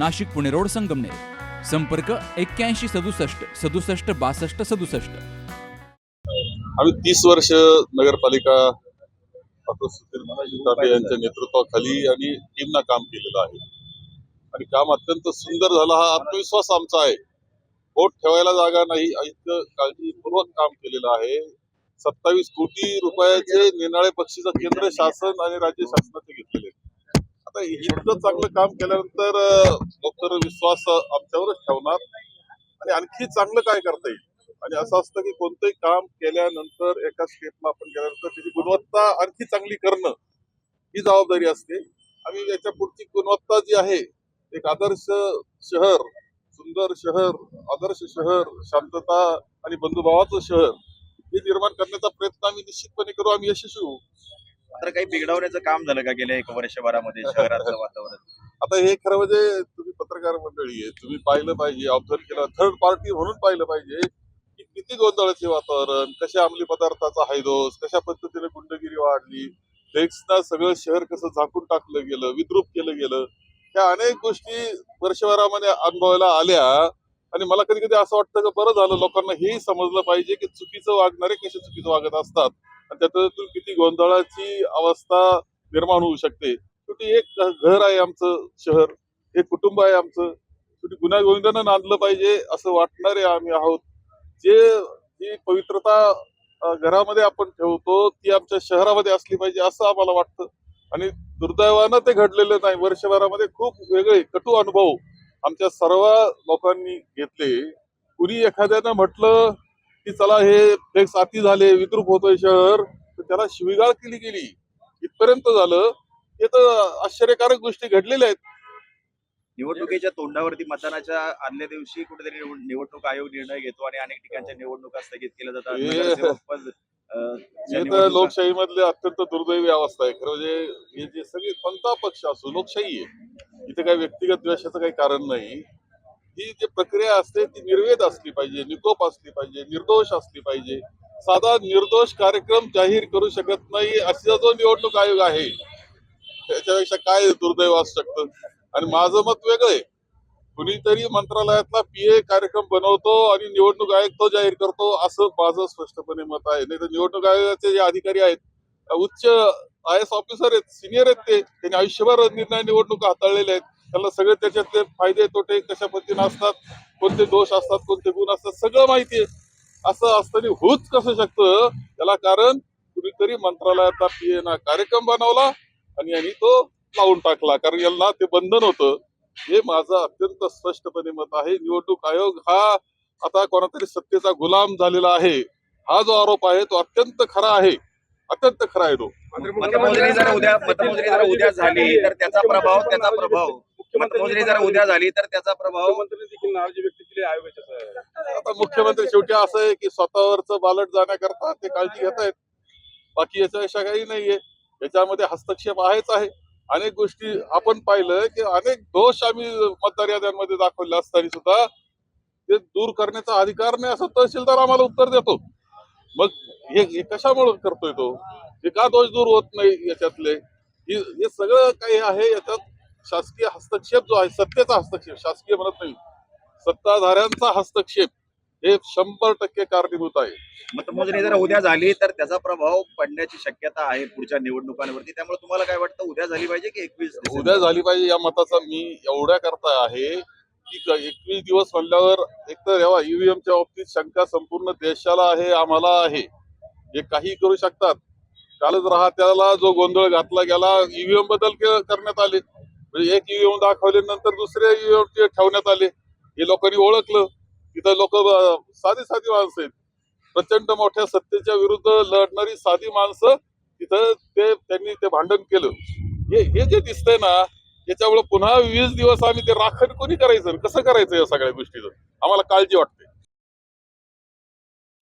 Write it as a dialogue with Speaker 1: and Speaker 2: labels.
Speaker 1: Nashik Pune road Sangamner. संपर्क एक्क्याऐंशी सदुसष्ट सदुसष्ट बासष्ट सदुसष्ट.
Speaker 2: आम्ही तीस वर्ष नगरपालिका सुधीर यांच्या नेतृत्वाखाली आणि टीमना काम केलेलं आहे. आणि काम अत्यंत सुंदर झालं. हा आत्मविश्वास आमचा आहे. बोट ठेवायला जागा नाही. इतकं काळजीपूर्वक काम केलेलं आहे. सत्तावीस कोटी रुपयाचे निनाळे पक्षीचं केंद्र शासन आणि राज्य शासनाचे घेतलेले आता इतकं चांगलं काम केल्यानंतर लोक विश्वास आमच्यावरच ठेवणार. आणि आणखी चांगलं काय करता येईल? आणि असं असतं की कोणतंही काम केल्यानंतर एका स्टेपला आपण केल्यानंतर त्याची गुणवत्ता आणखी चांगली करणं ही जबाबदारी असते. आणि याच्या पुढची गुणवत्ता जी आहे एक आदर्श शहर सुंदर शहर आदर्श शहर शांतता आणि बंधुभावाचं शहर हे निर्माण करण्याचा प्रयत्न आम्ही निश्चितपणे करू. आम्ही यशस्वी होऊ.
Speaker 3: तर काही बिघडवण्याचं काम झालं का गेल्या एक वर्षभरामध्ये शहराचं वातावरण?
Speaker 2: आता हे खरं म्हणजे तुम्ही पत्रकार मंडळी आहे तुम्ही पाहिलं पाहिजे ऑब्झर्व केलं थर्ड पार्टी म्हणून पाहिलं पाहिजे की किती गोंधळाचे वातावरण कशा अंमली पदार्थाचा हायदोस कशा पद्धतीने गुंडगिरी वाढली टेक्सना सगळं शहर कसं झाकून टाकलं गेलं विद्रूप केलं गेलं ह्या अनेक गोष्टी वर्षभरामध्ये अनुभवायला आल्या. आणि मला कधी कधी असं वाटतं की बरं झालं लोकांना हेही समजलं पाहिजे की चुकीचं वागणारे कसे चुकीचं वागत असतात. आणि त्यातून किती गोंधळाची अवस्था निर्माण होऊ शकते. शेवटी एक घर आहे आमचं शहर. एक कुटुंब आहे आमचं. शेवटी गुन्हा गोविंदानं नांदलं पाहिजे असं वाटणारे आम्ही आहोत. जे ही पवित्रता घरामध्ये आपण ठेवतो ती आमच्या शहरामध्ये असली पाहिजे असं आम्हाला वाटतं. आणि दुर्दैवानं ते घडलेलं नाही. वर्षभरामध्ये खूप वेगळे कटू अनुभव आमच्या सर्व लोकांनी घेतले. कुणी एखाद्यानं म्हटलं की चला हे फ्लेक्स अति झाले विद्रूप होतोय शहर तर त्याला शिवीगाळ केली गेली. इथपर्यंत झालं. हे तर आश्चर्यकारक गोष्टी घडलेल्या आहेत.
Speaker 3: निवडणुकीच्या तोंडावरती मतदानाच्या आदल्या दिवशी कुठेतरी निवड- निवडणूक आयोग निर्णय घेतो आणि अनेक ठिकाणच्या निवडणुका स्थगित केल्या जातात.
Speaker 2: हे- हे
Speaker 3: निवडणुका-
Speaker 2: लोकशाहीमधले अत्यंत दुर्दैवी अवस्था आहे. खरं म्हणजे हे जे सगळे कोणता पक्ष असो लोकशाही आहे. इथे काही व्यक्तिगत द्वेषाचं काही कारण नाही. ही जी प्रक्रिया असते ती निर्वेद असली पाहिजे निकोप असली पाहिजे निर्दोष असली पाहिजे. साधा निर्दोष कार्यक्रम जाहीर करू शकत नाही असा जो निवडणूक आयोग आहे त्याच्यापेक्षा काय दुर्दैव असू शकतं? आणि माझं मत वेगळं आहे. कुणीतरी मंत्रालयातला पीए कार्यक्रम बनवतो आणि निवडणूक आयोग तो जाहीर करतो असं माझं स्पष्टपणे मत आहे. नाही तर निवडणूक आयोगाचे जे अधिकारी आहेत उच्च आय एस ऑफिसर आहेत सिनियर आहेत ते त्यांनी आयुष्यभर निर्णय निवडणूक हाताळलेले आहेत. त्याला सगळे त्याच्यातले फायदे तोटे कशा पद्धतीने असतात कोणते दोष असतात कोणते गुण असतात सगळं माहिती आहे. असं असताना होऊच कसं शकतं? त्याला कारण कुणीतरी मंत्रालयाचा पीए कार्यक्रम बनवला आणि यांनी तो लावून टाकला. कारण यांना ते बंधन होतं. हे माझं अत्यंत स्पष्टपणे मत आहे. निवडणूक आयोग हा आता कोणातरी सत्तेचा गुलाम झालेला आहे. हा जो आरोप आहे तो अत्यंत खरा आहे. अत्यंत खरा आहे तो.
Speaker 3: मतमोजणी जर उद्या मतमोजणी जर उद्या झाली तर त्याचा प्रभाव त्याचा प्रभाव मतमोजणी जर उद्या झाली तर त्याचा प्रभाव
Speaker 4: मुख्यमंत्री देखील नाराजी व्यक्त केली आयोगाच्या
Speaker 2: आता मुख्यमंत्री शेवटी असं आहे की स्वतःवरचं बालट जाण्याकरता ते काळजी घेत आहेत. बाकी याच्यापेक्षा काही नाहीये. याच्यामध्ये हस्तक्षेप आहेच आहे. अनेक गोष्टी आपण पाहिलं की अनेक दोष आम्ही मतदार याद्यांमध्ये दाखवले असताना सुद्धा ते दूर करण्याचा अधिकार नाही असं तहसीलदार आम्हाला उत्तर देतो. मग हे कशामुळे करतोय तो? हे का दोष दूर होत नाही याच्यातले? हे हे सगळं काही आहे याच्यात शासकीय हस्तक्षेप जो आहे सत्तेचा हस्तक्षेप शासकीय म्हणत नाही. सत्ताधाऱ्यांचा हस्तक्षेप हे शंभर टक्के कारणीभूत आहे.
Speaker 3: मतमोजणी जर उद्या झाली तर त्याचा प्रभाव पडण्याची शक्यता आहे पुढच्या निवडणुकांवरती. त्यामुळे तुम्हाला काय वाटतं उद्या झाली पाहिजे की एकवीस
Speaker 2: उद्या झाली पाहिजे या मताचा मी एवढ्या करता आहे की एकवीस दिवस म्हणल्यावर एकतर यावा ईव्हीएमच्या बाबतीत शंका संपूर्ण देशाला आहे आम्हाला आहे. हे काही करू शकतात. कालच राहत्याला जो गोंधळ घातला गेला ईव्हीएम बदल के- करण्यात आले. म्हणजे एक ईव्हीएम दाखवले नंतर दुसरे ईव्हीएम ठेवण्यात आले. हे लोकांनी ओळखलं. तिथं लोक साधी साधी माणसं आहेत. प्रचंड मोठ्या सत्तेच्या विरुद्ध लढणारी साधी माणसं तिथं ते त्यांनी ते भांडण केलं. हे हे जे दिसतंय ना याच्यामुळे पुन्हा वीस दिवस आम्ही ते राखण कोणी करायचं? कसं करायचं या सगळ्या गोष्टीचं? आम्हाला काळजी वाटते.